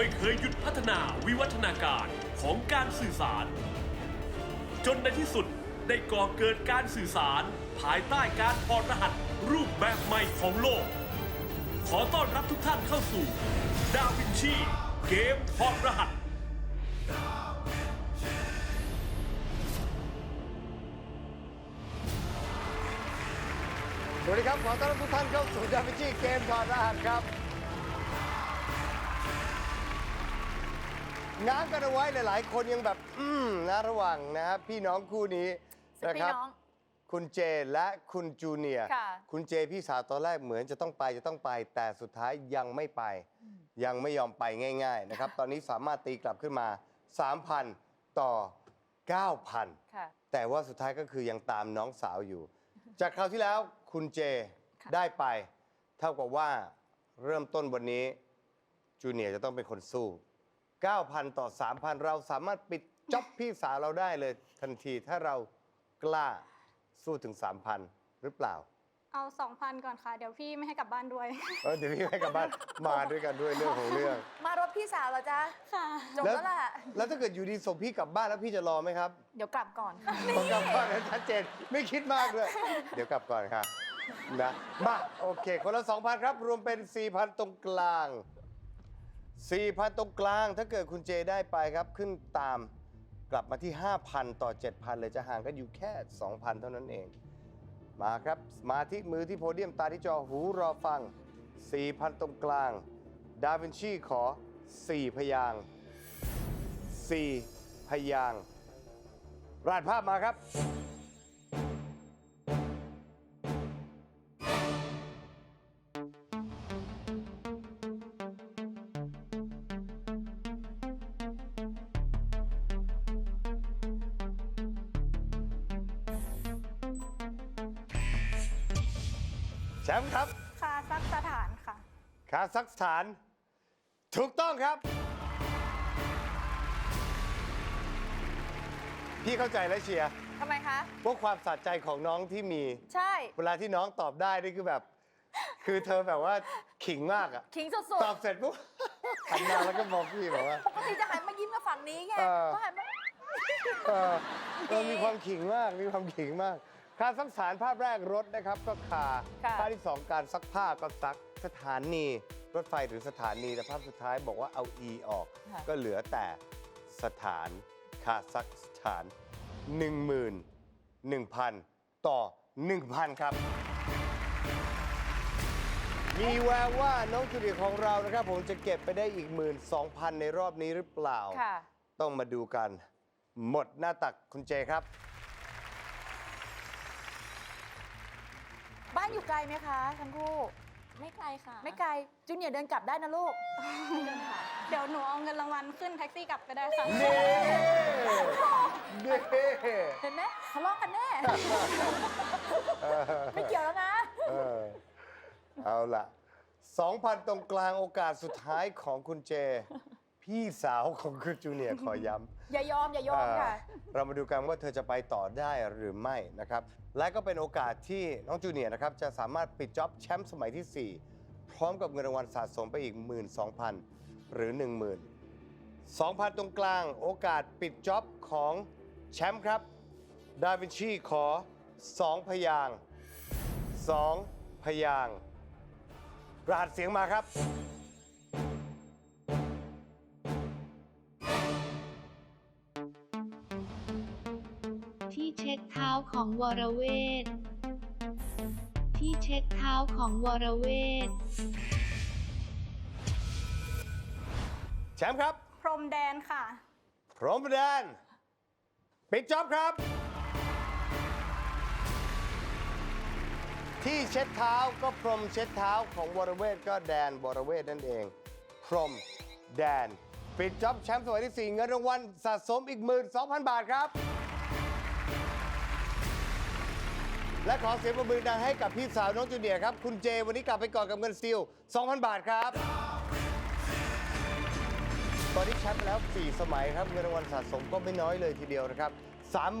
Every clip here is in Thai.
ไม่เคยหยุดพัฒนาวิวัฒนาการของการสื่อสาร จนในที่สุดได้ก่อเกิดการสื่อสาร ภายใต้การถอดรหัสรูปแบบใหม่ของโลก ขอต้อนรับทุกท่านเข้าสู่ ดาวินชี เกมถอดรหัสสวัสดีครับ ขอต้อนรับทุกท่านเข้าสู่ดาวินชีเกมถอดรหัสครับ ง้างกันเอาไว้หลายๆ คนยังแบบ อืมนะระหว่างนะครับ พี่น้องคู่นี้นะพี่ครับ น้อง คุณเจและคุณจูเนียร์ค่ะ คุณเจพี่สาวตอนแรกเหมือนจะต้องไปจะต้องไป แต่สุดท้ายยังไม่ไป ยังไม่ยอมไปง่าย ๆ นะครับ ตอนนี้สามารถตีกลับขึ้นมา 3,000 ต่อ 9,000 ค่ะ แต่ว่าสุดท้ายก็คือยังตามน้องสาวอยู่ จากคราวที่แล้วคุณเจค่ะ ได้ไป เท่ากับว่าเริ่มต้นวันนี้จูเนียร์จะต้องเป็นคนสู้ 9,000 ต่อ 3,000 เราสามารถปิดจ็อบพี่สาวเราได้เลยทันทีถ้าเรากล้าสู้ถึง 3,000 หรือเปล่า เอาสองพันก่อนค่ะ เดี๋ยวพี่ไม่ให้กลับบ้านด้วย เออเดี๋ยวพี่ให้กลับบ้านมาด้วยกันด้วยเรื่องของเรื่อง มารถพี่สาวเหรอจ๊ะค่ะ จบแล้วล่ะ แล้วถ้าเกิดอยู่ดีส่งพี่กลับบ้านแล้วพี่จะรอไหมครับเดี๋ยวกลับก่อนค่ะ ผมกลับก่อนนะชัดเจนไม่คิดมากเลย เดี๋ยวกลับก่อนครับนะมาโอเค คนละ 2,000 ครับ รวมเป็น 4,000 ตรงกลาง 4,000 ตรงกลางถ้าเกิดคุณเจได้ไปครับ ขึ้นตามกลับมาที่ 5,000 ต่อ 7,000 เลยจะห่างกันอยู่แค่ 2,000 เท่านั้นเอง มาครับ มาที่มือที่โพเดียมตาที่จอหูรอฟัง 4,000 ตรงกลาง ดาวินชีขอ 4 พยาง 4 พยางรหัสภาพมาครับ ซัคสถาน ถูกต้องครับ พี่เข้าใจและเชียร์ทำไมคะ พวกความสะใจของน้องที่มี ใช่ เวลาที่น้องตอบได้นี่คือแบบ คือเธอแบบว่าขิงมากอะขิงสดตอบเสร็จปุ๊บ หันมาแล้วก็มองพี่แบบว่า ๆ ปกติจะหันมายิ้มกับฝั่งนี้ไงเออ ก็หันมา เออเออมีความขิงมาก มีความขิงมากคาซักสถานภาพแรกรถนะครับก็คาค่ะ ภาพที่สองการซักผ้าก็ซักสถานี รถไฟหรือสถานีแต่ภาพสุดท้ายบอกว่าเอา e ออก ค่ะ ก็เหลือแต่สถานคาซักสถาน 1 1,000 ต่อ 1,000 ครับ มีแววว่าน้องจูเลียของเรานะครับ ผมจะเก็บไปได้อีก 12,000 ในรอบนี้หรือเปล่า ค่ะ ต้องมาดูกัน หมดหน้าตักคุณเจครับ บ้านอยู่ไกลไหมคะทั้งคู่ ไม่ไกลค่ะไม่ไกลจูเนียร์เดินกลับได้นะลูก เดี๋ยวหนูเอาเงินรางวัลขึ้นแท็กซี่กลับก็ได้ค่ะเน่เน่เห็นไหมทะเลาะกันแน่ ไม่เกี่ยวแล้วนะเออเอาล่ะ 2,000 ตรงกลางโอกาสสุดท้ายของคุณเจ พี่สาวของคุณจูเนียร์ขอย้ำอย่ายอมอย่ายอมค่ะเอ่อเรามาดูกันว่าเธอจะไปต่อได้หรือไม่นะครับ และก็เป็นโอกาสที่น้องจูเนียร์นะครับ จะสามารถปิดจ็อบแชมป์สมัยที่4 พร้อมกับเงินรางวัลสะสมไปอีก 12,000 หรือ 10,000 2,000 ตรงกลางโอกาสปิดจ็อบของแชมป์ครับ ดาวินชีขอ 2 พยางค์2พยางค์รหัสเสียงมาครับ ช็ดเท้าของวรเวทที่เช็ดเท้าของวรเวทแชมป์ครับ พรมแดนค่ะ พร้อมแดนปิดจ็อบครับ ที่เช็ดเท้าก็พรมเช็ดเท้าของวรเวทก็แดนวรเวทนั่นเอง พรมแดน ปิดจ็อบแชมป์สมัยที่ 4 เงินรางวัลสะสมอีก 12,000 บาทครับ และขอเสียงปรบมือดังให้กับพี่สาวน้องจูเนียร์ครับ คุณเจวันนี้กลับไปก่อนกับเงินสตีล2,000 บาทครับ ตอนนี้แชมป์ไปแล้ว 4 สมัยครับ เงินรางวัลสะสมก็ไม่น้อยเลยทีเดียวนะครับ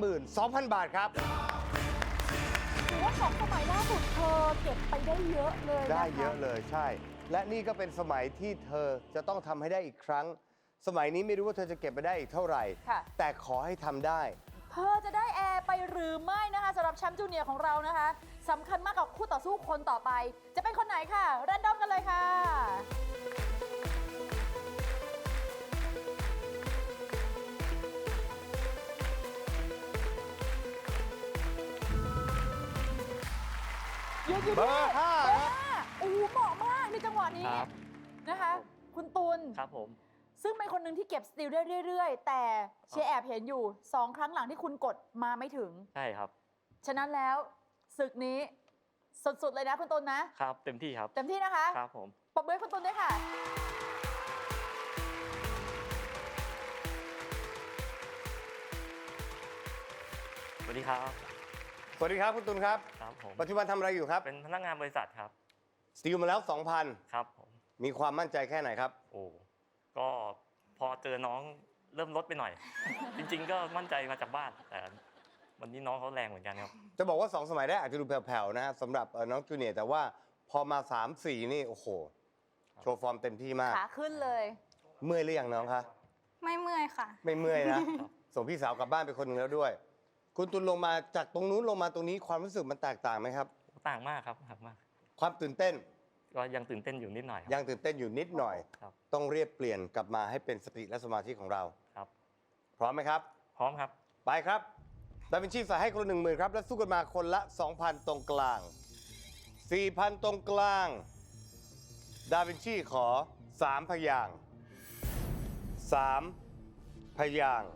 32,000 บาทครับ ถือว่าสองสมัยล่าสุดเธอเก็บไปได้เยอะเลยนะคะได้เยอะเลยใช่ และนี่ก็เป็นสมัยที่เธอจะต้องทำให้ได้อีกครั้ง สมัยนี้ไม่รู้ว่าเธอจะเก็บไปได้อีกเท่าไหร่ ค่ะ แต่ขอให้ทำได้เธ อจะได้แอร์ไปหรือไม่นะคะสำหรับแชมป์จูเนียร์ของเรานะคะสำคัญมากกับคู่ต่อสู้คนต่อไป จะเป็นคนไหนค่ะแรนดอมกันเลยค่ะเยอะอยู่เบด้อวยร์ห้าเบอครับร์ห้าโอ้โหเหมาะมากในจังหวะนี้ครับ นะคะ คุณตุลครับผม ซึ่งเป็นคนหนึ่งที่เก็บสติลได้เรื่อยๆ แต่เชียร์แอบเห็นอยู่2ครั้งหลังที่คุณกดมาไม่ถึง ใช่ครับ ฉะนั้นแล้วศึกนี้สุดๆเลยนะคุณตุลนะครับ เต็มที่ครับ เต็มที่นะคะครับผมปรบมือให้คุณตุลด้วยค่ะ สวัสดีครับ สวัสดีครับคุณตุลครับ ครับผม ปัจจุบันทำอะไรอยู่ครับเป็นพนักงานบริษัทครับ สติลมาแล้วครับผม2,000มีความมั่นใจแค่ไหนครับ โอ้ ก็พอเจอน้องเริ่มลดไปหน่อย จริง ๆ ก็มั่นใจมาจากบ้านแต่วันนี้น้องเขาแรงเหมือนกันครับ จะบอกว่า 2 สมัยแรกอาจจะดูแผ่วๆนะฮะสำหรับเอ่อน้องจูเนียร์แต่ว่าพอมา 3 4 นี่ โอ้โห โชว์ฟอร์มเต็มที่มาก ขาขึ้นเลย เมื่อยหรือยังน้องคะ ไม่เมื่อยค่ะ ไม่เมื่อยนะ ส่งพี่สาวกลับบ้านไปคนหนึ่งแล้วด้วย คุณตุลลงมาจากตรงนู้นลงมาตรงนี้ความรู้สึกมันแตกต่างไหมครับ ต่างมากครับต่างมาก ความตื่นเต้น ก็ยังตื่นเต้นอยู่นิดหน่อยครับ ยังตื่นเต้นอยู่นิดหน่อย ครับ ต้องเรียบเปลี่ยนกลับมาให้เป็นสติและสมาธิของเรา ครับ พร้อมไหมครับ พร้อมครับ ไปครับดาวินชีใส่ให้คนละหนึ่งหมื่นครับ แล้วสู้กันมาคนละ 2,000 ตรงกลาง 4,000 ตรงกลาง ดาวินชีขอ 3 พยางค์3พยางค์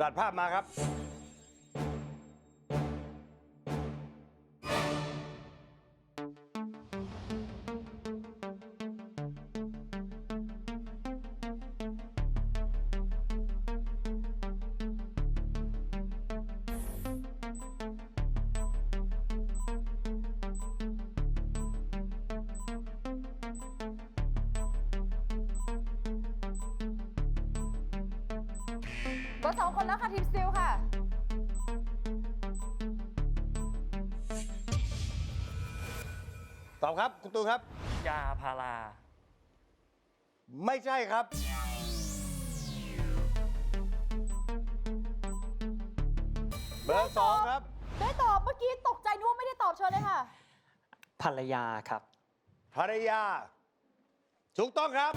รัดภาพมาครับ เบอร์สองคนแล้วค่ะทีมสติลค่ะ ตอบครับ คุณตูนครับ ยาพาราไม่ใช่ครับ เบอร์สองครับ ได้ตอบเมื่อกี้ตกใจนึกว่าไม่ได้ตอบเชิญเลยค่ะ ภรรยาครับ ภรรยา ถูกต้องครับ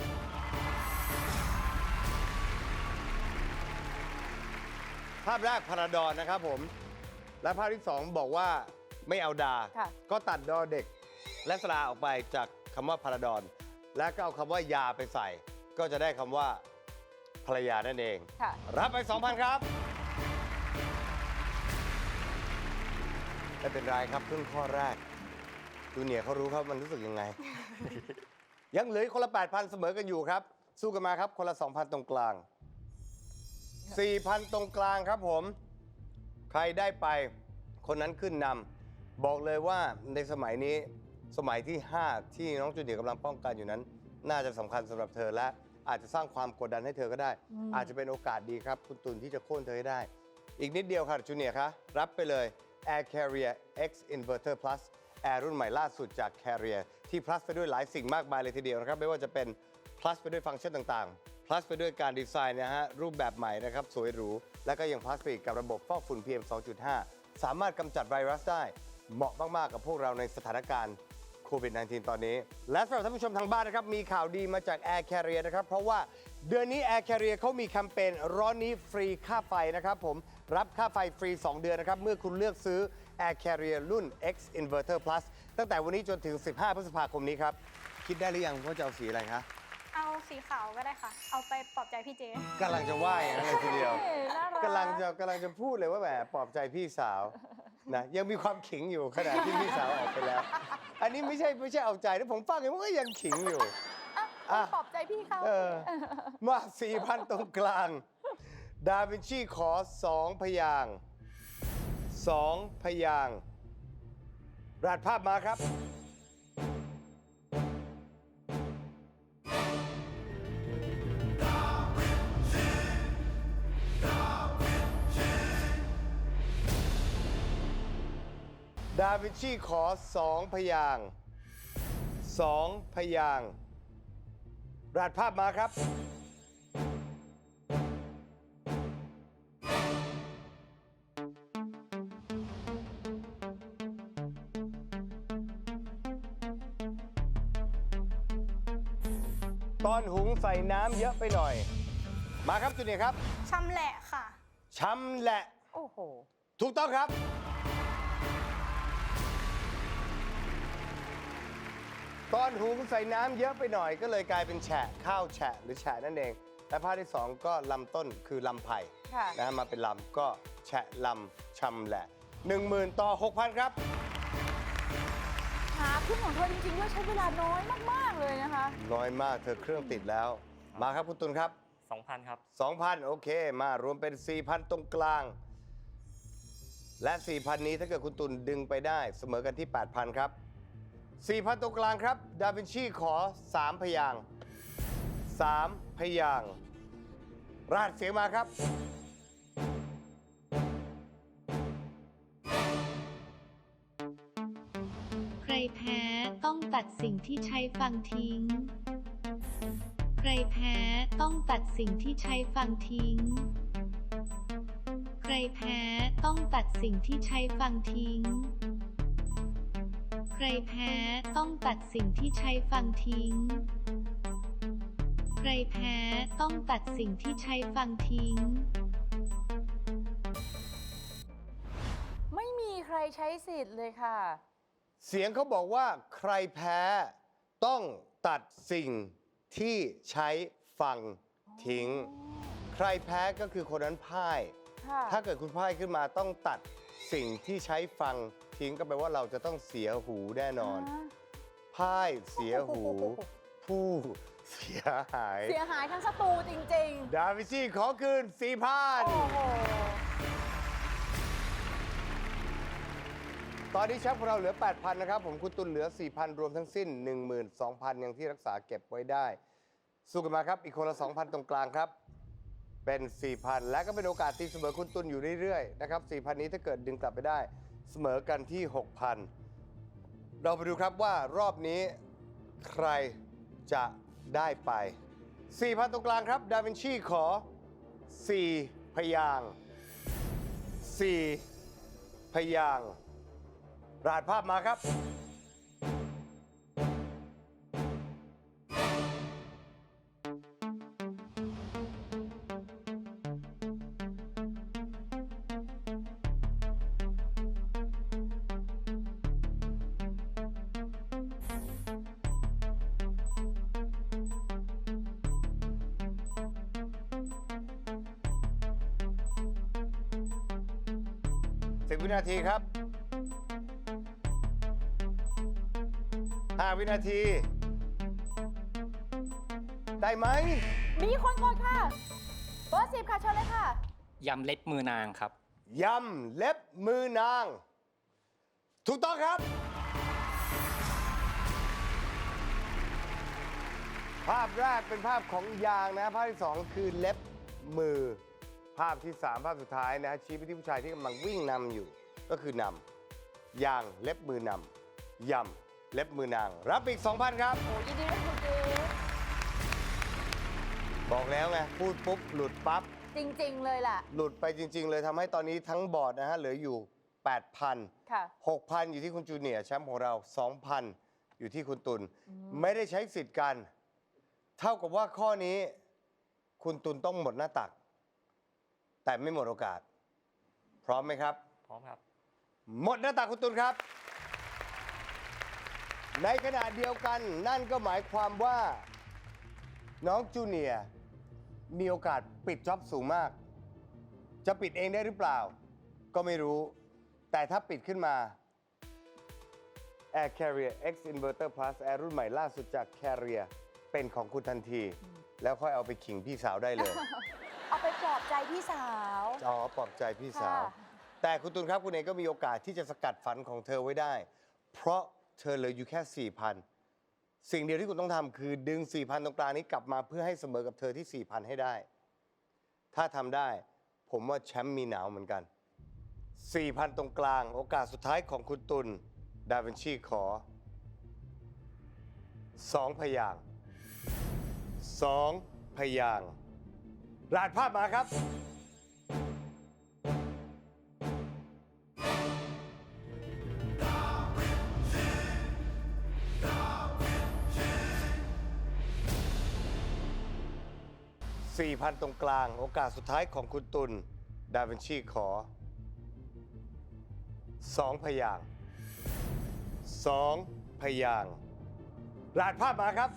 าพแรกพาราดอนนะครับผม และภาพที่สองบอกว่าไม่เอาดา ค่ะ ก็ตัดดอเด็ก และสลาออกไปจากคำว่าพาราดอน และก็เอาคำว่ายาไปใส่ ก็จะได้คำว่าภรรยานั่นเอง ค่ะ รับไป 2,000 ครับ ไม่เป็นไรครับเพิ่งข้อแรกจูเนียร์เขารู้ครับมันรู้สึกยังไง ยังเหลืออกคนละ 8,000 เสมอกันอยู่ครับ สู้กันมาครับ คนละ 2,000 ตรงกลาง 4,000 ตรงกลางครับผม ใครได้ไปคนนั้นขึ้นนำบอกเลยว่าในสมัยนี้สมัยที่ 5 ที่น้องจูเนียร์กำลังป้องกันอยู่นั้น น่าจะสำคัญสำหรับเธอและอาจจะสร้างความกดดันให้เธอก็ได้อืมอาจจะเป็นโอกาสดีครับ คุณตุลที่จะโค่นเธอให้ได้ อีกนิดเดียวค่ะจูเนียร์คะรับไปเลย Air Carrier X Inverter Plus แอร์รุ่นใหม่ล่าสุดจาก Carrier ที่ plus ไปด้วยหลายสิ่งมากมายเลยทีเดียวนะครับ ไม่ว่าจะเป็น plus ไปด้วยฟังก์ชันต่างๆ plus ไปด้วยการดีไซน์นะฮะรูปแบบใหม่นะครับสวยหรู และก็ยัง plus ไปอีกกับระบบฟอกฝุ่น PM 2.5 สามารถกำจัดไวรัสได้ เหมาะมาก ๆ กับพวกเราในสถานการณ์โควิด -19 ตอนนี้ และสำหรับท่านผู้ชมทางบ้านนะครับ มีข่าวดีมาจาก Air Carrier นะครับ เพราะว่าเดือนนี้ Air Carrier เขามีแคมเปญร้อนนี้ฟรีค่าไฟนะครับผมรับค่าไฟฟรี 2 เดือนนะครับ เมื่อคุณเลือกซื้อ Air Carrier รุ่น X Inverter Plus ตั้งแต่วันนี้จนถึง 15 พฤษภาคมนี้ครับ คิดได้หรือยังว่าจะเอาสีอะไรคะเอา สีขาวก็ได้ค่ะ เอาไปปลอบใจพี่เจกำลังจะว่าอย่างนั้นเลยทีเดียวเอ้ยน่ารักกำลังจะกำลังจะพูดเลยว่าแหมปลอบใจพี่สาวนะยังมีความขิงอยู่ขณะที่พี่สาวออกไปแล้ว อันนี้ไม่ใช่ไม่ใช่เอาใจนะผมฟังเองว่าก็ยังขิงอยู่ อะ ปลอบใจพี่เขาเออมาสี่พันตรงกลาง ดาวินชีขอสองพยางค์สองพยางค์รหัสภาพมาครับ ดาวินชีขอสองพยางค์สองพยางค์รหัสภาพมาครับ ตอนหุงใส่น้ำเยอะไปหน่อย มาครับจุดนี้ครับชำแหละค่ะ ชำแหละ โอ้โห ถูกต้องครับ ตอนหุงใส่น้ำเยอะไปหน่อยก็เลยกลายเป็นแฉะข้าวแฉะหรือแฉะนั่นเอง และภาพที่2ก็ลำต้นคือลำไผ่ค่ะนะมาเป็นลำก็แฉะลำชำแหละ 10,000 ต่อ 6,000 ครับ หาขึ้นของเธอจริงๆด้วยใช้เวลาน้อยมากๆเลยนะคะ น้อยมากเธอเครื่องติดแล้ว มาครับคุณตุลครับ 2,000 ครับ 2,000 โอเค มารวมเป็น 4,000 ตรงกลาง และ 4,000 นี้ถ้าเกิดคุณตุลดึงไปได้เสมอกันที่ 8,000 ครับ 4,000 ตรงกลางครับ ดาวินชีขอ 3 พยางค์3พยางค์รหัสเสียงมาครับ ใครแพ้ต้องตัดสิ่งที่ใช้ฟังทิ้ง ใครแพ้ต้องตัดสิ่งที่ใช้ฟังทิ้ง ใครแพ้ต้องตัดสิ่งที่ใช้ฟังทิ้ง รแพ้ ต้องตัดสิ่งที่ใช้ฟังทิ้ง ใครแพ้ต้องตัดสิ่งที่ใช้ฟังทิ้ง ไม่มีใครใช้สิทธิ์เลยค่ะ เสียงเขาบอกว่าใครแพ้ต้องตัดสิ่งที่ใช้ฟังทิ้ง ใครแพ้ก็คือคนนั้นพ่าย ค่ะ ถ้าเกิดคุณพ่ายขึ้นมาต้องตัด สิ่งที่ใช้ฟังทิ้งก็แปลว่าเราจะต้องเสียหูแน่นอนาพ่ายเสียหู ผู้เสียหาย เสียหายทั้งสตูจริง ดาวิชีขอคืนสี่พันๆ โอ้โห ตอนนี้แชมป์ของเราเหลือ 8,000 นะครับ ผมคุณตุลเหลือ 4,000 รวมทั้งสิ้น 12,000ยังที่รักษาเก็บไว้ได้ สู้กันมาครับ อีกคนละ 2,000 ตรงกลางครับ เป็น 4,000 และก็เป็นโอกาสตีเสมอคุณตุลอยู่เรื่อยๆนะครับ4,000 นี้ถ้าเกิดดึงกลับไปได้เสมอกันที่ 6,000 เราไปดูครับว่ารอบนี้ใครจะได้ไป 4,000 ตรงกลางครับ ดาวินชีขอ 4 พยางค์4พยางค์รหัสภาพมาครับ สิบวินาทีครับห้าวินาที ได้ไหม มีคนกดค่ะ เบอร์สิบค่ะเชิญเลยค่ะ ยำเล็บมือนางครับ ยำเล็บมือนาง ถูกต้องครับ ภาพแรกเป็นภาพของยางนะ ภาพที่สองคือเล็บมือ ภาพที่สามภาพสุดท้ายนะชี้ไปที่ผู้ชายที่กำลังวิ่งนำอยู่ ก็คือนำยางเล็บมือนำยำเล็บมือนาง รับอีก 2,000 ครับ โอ้ยินดีด้วยคุณจิ๊บบอกแล้วไงพูดปุ๊บหลุดปั๊บ จริง ๆ เลยล่ะ หลุดไปจริง ๆ เลยทำให้ตอนนี้ทั้งบอร์ดนะฮะเหลืออยู่ 8,000 ค่ะ 6,000 อยู่ที่คุณจูเนียร์แชมป์ของเรา 2,000 อยู่ที่คุณตุลไม่ได้ใช้สิทธิ์กัน เท่ากับว่าข้อนี้ คุณตุลต้องหมดหน้าตัก แต่ไม่หมดโอกาส พร้อมไหมครับ พร้อมครับ หมดหน้าตักคุณตุลครับ ในขณะเดียวกันนั่นก็หมายความว่า น้องจูเนียร์มีโอกาสปิดจ็อบสูงมาก จะปิดเองได้หรือเปล่า ก็ไม่รู้ แต่ถ้าปิดขึ้นมา Air Carrier X Inverter Plus Air รุ่นใหม่ล่าสุดจาก Carrier เป็นของคุณทันที แล้วค่อยเอาไปขิงพี่สาวได้เลย เอาไปปลอบใจพี่สาว อ๋อปลอบใจพี่สาว ค่ะ แต่คุณตุลครับคุณเองก็มีโอกาสที่จะสกัดฝันของเธอไว้ได้ เพราะเธอเหลืออยู่แค่ 4,000 สิ่งเดียวที่คุณต้องทำคือดึง 4,000 ตรงกลางนี้กลับมาเพื่อให้เสมอกับเธอที่ 4,000 ให้ได้ ถ้าทำได้ ผมว่าแชมป์มีหนาวเหมือนกัน 4,000 ตรงกลาง โอกาสสุดท้ายของคุณตุลดาวินชีขอ 2 พยางค์สองพยางค์ รหัสภาพมาครับ 4,000 ตรงกลาง โอกาสสุดท้ายของคุณตุลดาวินชีขอ 2 พยางสองพยางค์รหัสภาพมาครับ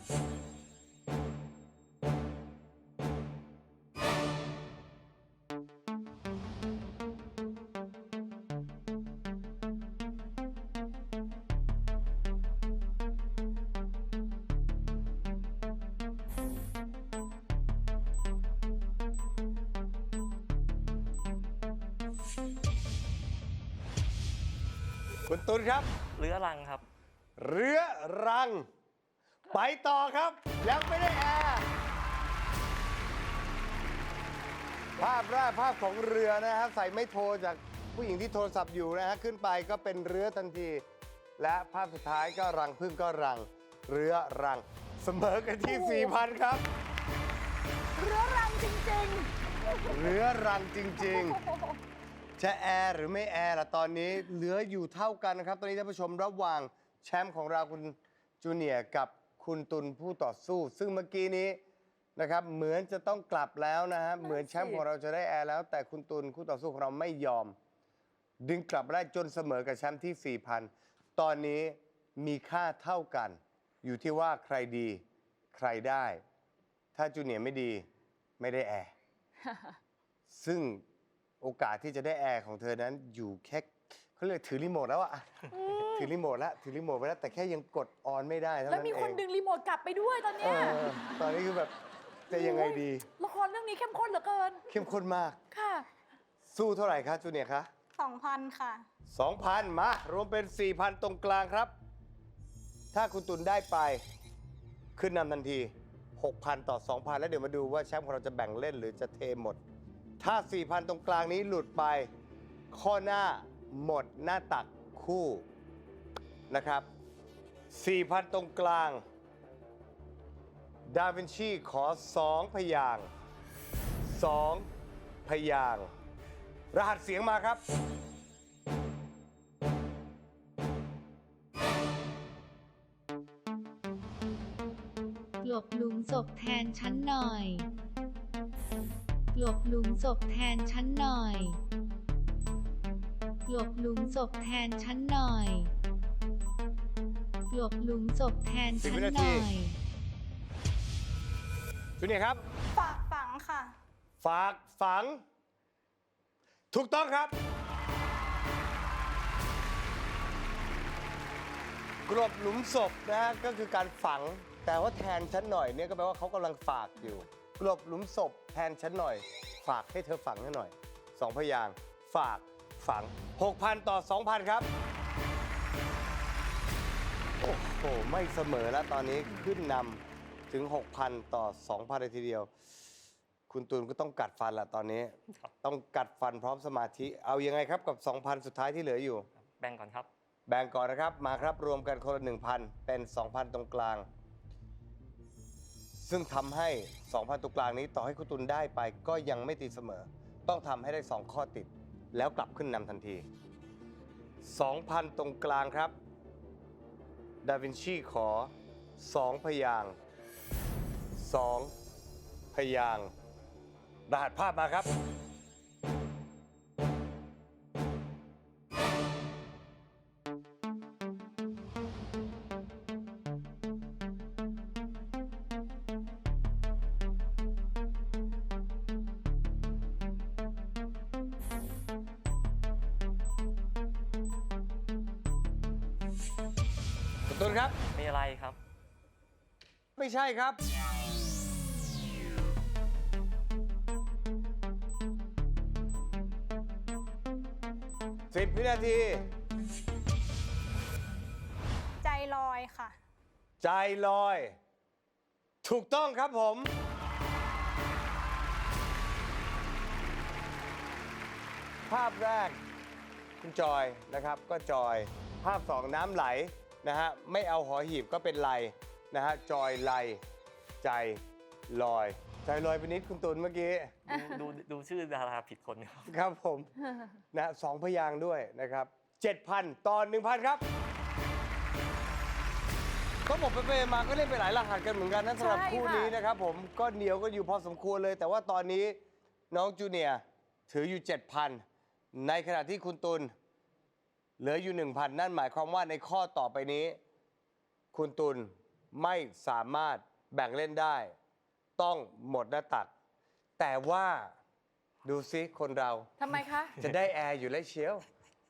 ตุลครับ เรื้อรังครับ เรือรัง ไปต่อครับ ยังไม่ได้แอร์ภาพแรกภาพของเรือนะฮะใส่ไม่โทรจากผู้หญิงที่โทรศัพท์อยู่นะฮะขึ้นไปก็เป็นเรือทันที และภาพสุดท้ายก็รังพึ่งก็รัง เรือรัง เสมอกันที่ 4,000 ครับ เรื้อรังจริงเรือรังจริง ๆ จะแอร์หรือไม่แอร์ล่ะตอนนี้เหลืออยู่เท่ากันนะครับ ตอนนี้ท่านผู้ชมระหว่างแชมป์ของเราคุณจูเนียร์กับคุณตุลผู้ต่อสู้ ซึ่งเมื่อกี้นี้นะครับ เหมือนจะต้องกลับแล้วนะฮะเหมือนแชมป์ของเราจะได้แอร์แล้ว แต่คุณตุลคู่ต่อสู้ของเราไม่ยอม ดึงกลับมาได้จนเสมอกับแชมป์ที่ 4,000 ตอนนี้มีค่าเท่ากัน อยู่ที่ว่าใครดีใครได้ ถ้าจูเนียร์ไม่ดีไม่ได้แอร์ ซึ่ง โอกาสที่จะได้แอร์ของเธอนั้นอยู่แค่เขาเรียกถือรีโมทแล้วอะถือรีโมทแล้วถือรีโมทไปแล้วแต่แค่ยังกดออนไม่ได้ๆเท่าแล้วนั้นมีเอคนงดึงรีโมทกลับไปด้วยตอนเอเนี้ยอตอนนี้คือแบบจะยังไงดี ละครเรื่องนี้เข้มข้นเหลือเกิน เข้มข้นมาก ค่ะสู้เท่าไหร่คะจูเนียร์คะ2,000ค่ะ 2,000 มารวมเป็น 4,000 ตรงกลางครับ ถ้าคุณตุลได้ไป ขึ้นนำทันที 6,000 ต่อ 2,000 แล้วเดี๋ยวมาดูว่าแชมป์ของเราจะแบ่งเล่นหรือจะเทหมด ถ้า 4,000 ตรงกลางนี้หลุดไป ข้อหน้าหมดหน้าตักคู่นะครับ 4,000 ตรงกลาง ดาวินชีขอ 2 พยาง 2 พยาง รหัสเสียงมาครับกลบหลุมศพแทนฉันหน่อย กลบหลุมศพแทนฉันหน่อยกลบหลุมศพแทนฉันหน่อยกลบหลุมศพแทนฉันหน่อย จูเนียร์ครับ ฝากฝังค่ะ ฝากฝัง ถูกต้องครับกลบหลุมศพนะฮะก็คือการฝัง แต่ว่าแทนฉันหน่อยเนี่ยก็แปลว่าเขากำลังฝากอยู่ กลบหลุมศพแทนฉันหน่อย ฝากให้เธอฝังให้หน่อยสองพยางค์ฝากฝัง 6,000 ต่อ 2,000 ครับ โอ้โห ไม่เสมอแล้วตอนนี้ขึ้นนำถึง 6,000 ต่อ 2,000เลยทีเดียว คุณตูนก็ต้องกัดฟันละตอนนี้ครับต้องกัดฟันพร้อมสมาธิ เอายังไงครับกับ 2,000 สุดท้ายที่เหลืออยู่ แบ่งก่อนครับ แบ่งก่อนนะครับ มาครับรวมกันคนละ1,000 เป็น 2,000 ตรงกลาง ซึ่งทำให้ 2,000ตรงกลางนี้ต่อให้คุณตุนได้ไปก็ยังไม่ตีเสมอ ต้องทำให้ได้ 2 ข้อติด แล้วกลับขึ้นนำทันที 2,000 ตรงกลางครับ ดาวินชีขอ 2 พยาง 2 พยางรหัสภาพมาครับ ใช่ครับสิบวินาที ใจลอยค่ะ ใจลอย ถูกต้องครับผม ภาพแรก คุณจอยนะครับ ก็จอย ภาพสองน้ำไหลนะฮะ ไม่เอาหอหีบก็เป็นไร นะฮะจอยไหลใจลอย ใจลอยไปนิดคุณตุลเมื่อกี้ ดูดูดูชื่อดาราผิดคนครับ ครับผม นะสองพยางค์ด้วยนะครับ 7,000 ตอน 1,000 ครับก็บอกไปไปมาก็เล่นไปหลายรหัสกันเหมือนกันนะสำหรับใช่คู่ค่ะนี้นะครับผมก็เหนียวก็อยู่พอสมควรเลย แต่ว่าตอนนี้น้องจูเนียร์ถืออยู่ 7,000 ในขณะที่คุณตุลเหลืออยู่ 1,000 นั่นหมายความว่าในข้อต่อไปนี้ คุณตุล ไม่สามารถแบ่งเล่นได้ ต้องหมดหน้าตัก แต่ว่าดูซิคนเราทำไมคะ จะได้แอร์อยู่แล้วเชียว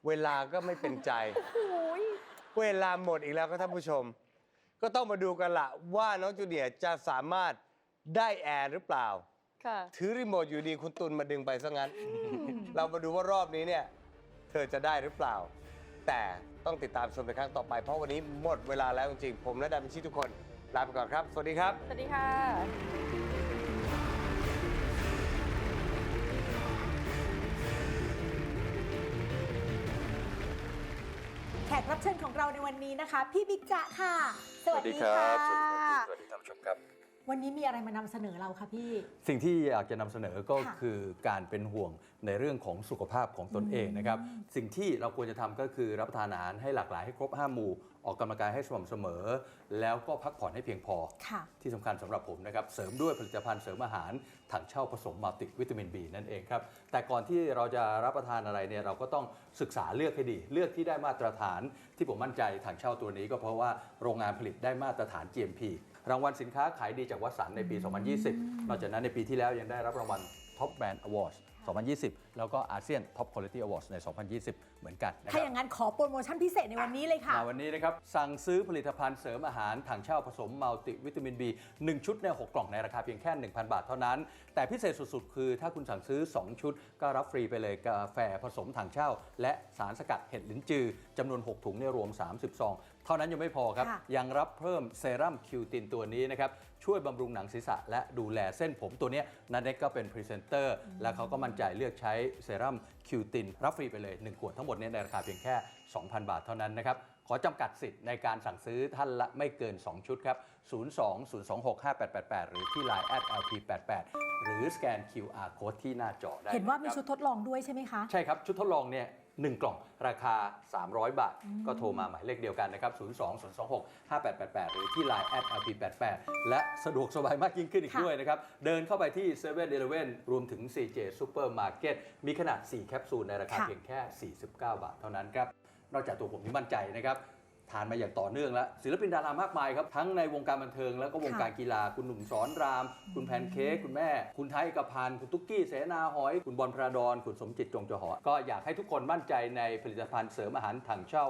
เวลาก็ไม่เป็นใจ เวลาหมดอีกแล้วก็ท่านผู้ชม ก็ต้องมาดูกันละว่าน้องจูเนียร์จะสามารถได้แอร์หรือเปล่า ค่ะ ถือรีโมทอยู่ดีคุณตุลมาดึงไปซะงั้น เรามาดูว่ารอบนี้เนี่ย เธอจะได้หรือเปล่า แต่ต้องติดตามชมในครั้งต่อไป เพราะวันนี้หมดเวลาแล้วจริงๆ ผมและดาวินชีทุกคน ลาไปก่อนครับ สวัสดีครับ สวัสดีค่ะแขกรับเชิญของเราในวันนี้นะคะ พี่บิ๊กจ๊ะค่ะ สวัสดีค่ะ สวัสดีท่านผู้ชมครับ วันนี้มีอะไรมานำเสนอเราคะพี่ สิ่งที่อยากจะนำเสนอก็ค่ะ คือการเป็นห่วง ในเรื่องของสุขภาพของตนเองนะครับ สิ่งที่เราควรจะทำก็คือรับประทานอาหารให้หลากหลายให้ครบห้าหมู่ ออกกำลังกายให้สม่ำเสมอ แล้วก็พักผ่อนให้เพียงพอค่ะที่สำคัญสำหรับผมนะครับ เสริมด้วยผลิตภัณฑ์เสริมอาหารถังเช่าผสมมัลติวิตามิน B นั่นเองครับ แต่ก่อนที่เราจะรับประทานอะไรเนี่ยเราก็ต้องศึกษาเลือกให้ดี เลือกที่ได้มาตรฐานที่ผมมั่นใจถังเช่าตัวนี้ก็เพราะว่าโรงงานผลิตได้มาตรฐาน GMP รางวัลสินค้าขายดีจากวัสันต์ในปี 2020 นอกจากนั้นในปีที่แล้วยังได้รับรางวัล Top Brand Awards 2020 แล้วก็อาเซียน Top Quality Awards ใน 2020 เหมือนกันนะคถ้ารับอย่างนั้นขอโปรโมชั่นพิเศษในวันนี้เลยค่ะ มาวันนี้นะครับ สั่งซื้อผลิตภัณฑ์เสริมอาหารถังเช่าผสมมัลติวิตามิน B 1 ชุดใน 6 กล่องในราคาเพียงแค่ 1,000 บาทเท่านั้น แต่พิเศษสุดๆ คือถ้าคุณสั่งซื้อ 2 ชุด ก็รับฟรีไปเลยกาแฟผสมถังเช่า และสารสกัดเห็ดลิ้นจือจำนวน 6 ถุงในยรวม 30ซองเท่านั้นยังไม่พอครับ ค่ะ ยังรับเพิ่มเซรั่มคิวตินตัวนี้นะครับ ช่วยบำรุงหนังศีรษะและดูแลเส้นผมตัวเนี้ยนันเน็กก็เป็นพรีเซนเตอร์ และเขาก็มั่นใจเลือกใช้เซรั่มคิวตินรับฟรีไปเลย 1 ขวดทั้งหมดเนี้ในราคาเพียงแค่ 2,000 บาทเท่านั้นนะครับ ขอจำกัดสิทธิ์ในการสั่งซื้อท่านละไม่เกิน 2 ชุดครับ 02-026-5888 หรือที่ Line @lp88 หรือสแกน QR code ที่หน้าจอได้ เห็นว่ามีครับชุดทดลองด้วยใช่ไหมคะ ใช่ครับ ชุดทดลองเนี่ย หนึ่งกล่องราคา 300 บาท ก็โทรมาหมายเลขเดียวกันนะครับ 0 2 0 2 6 5 8 8 8 หรือที่ Line @lp88 และสะดวกสบายมากยิ่งขึ้นอีกค่ะด้วยนะครับ เดินเข้าไปที่7 e เ e ่ e อรวมถึง CJ Supermarket มีขนาด 4 แคปซูลในราคาเพียงแค่ 49 บาทเท่านั้นครับ นอกจากตัวผมที่มั่นใจนะครับ ทานมาอย่างต่อเนื่องแล้วศิลปินดารามากมายครับ ทั้งในวงการบันเทิงแล้วก็วงการกีฬาคุณหนุ่มสอนราม คุณแพนเค้กคุณแม่ คุณไทยกพันคุณตุ๊กกี้เสนาหอย คุณบอลพระดอนคุณสมจิตจงจะหอ ก็อยากให้ทุกคนมั่นใจในผลิตภัณฑ์เสริมอาหารถังเช่า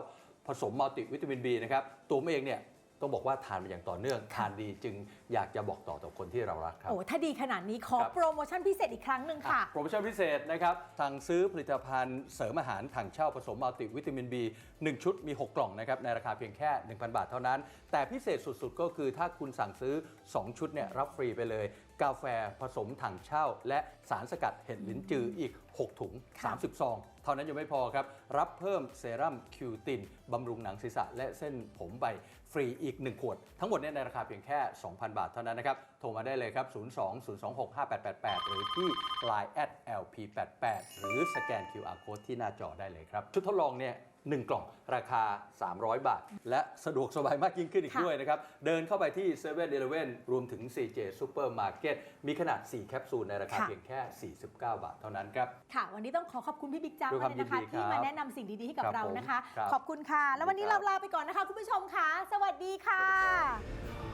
ผสมมัลติวิตามินบีนะครับตัวผมเองเนี่ย ต้องบอกว่าทานมาอย่างต่อเนื่อง ทานดีจึงอยากจะบอกต่อต่อคนที่เรารักครับ โอ้ถ้าดีขนาดนี้ขอครับ โปรโมชั่นพิเศษอีกครั้งหนึ่งค่ะ โปรโมชั่นพิเศษนะครับสั่งซื้อผลิตภัณฑ์เสริมอาหารถังเช่าผสมมัลติวิตามิน B 1 ชุดมี 6 กล่องนะครับในราคาเพียงแค่ 1,000 บาทเท่านั้น แต่พิเศษสุดๆ ก็คือถ้าคุณสั่งซื้อ 2 ชุดเนี่ยรับฟรีไปเลย กาแฟผสมถังเช่า และสารสกัดเห็ดลิ้นจืออีก 6 ถุงค่ะ30 ซอง เท่านั้นยังไม่พอครับ รับเพิ่มเซรั่มคิวตินบำรุงหนังศีรษะและเส้นผมใบฟรีอีก 1 ขวด ทั้งหมดเนี่ยในราคาเพียงแค่ 2,000 บาทเท่านั้นนะครับ โทรมาได้เลยครับ 02-026-5888 หรือที่ Line @lp88 หรือสแกน QR code ที่หน้าจอได้เลยครับชุดทดลองเนี่ย หนึ่งกล่องราคา 300 บาท และสะดวกสบายมากยิ่งขึ้นอีกค่ะด้วยนะครับ เดินเข้าไปที่7 e เ e ่ e อรวมถึง CJ Supermarket มีขนาด 4 แคปซูลในราคาเพียงแค่ 49 บาทเท่านั้นครับ ค่ะ วันนี้ต้องขอขอบคุณพี่บิ๊กจ๊าด้วยความมากเลยนะคะยินดีที่ครับมาแนะนำสิ่งดีๆให้กับครับเราผมนะคะครับขอบคุณค่ะ แล้ววันนี้ครัเราบลาไปก่อนนะคะ คุณผู้ชมค่ะ สวัสดีค่ะสวัสดีครับ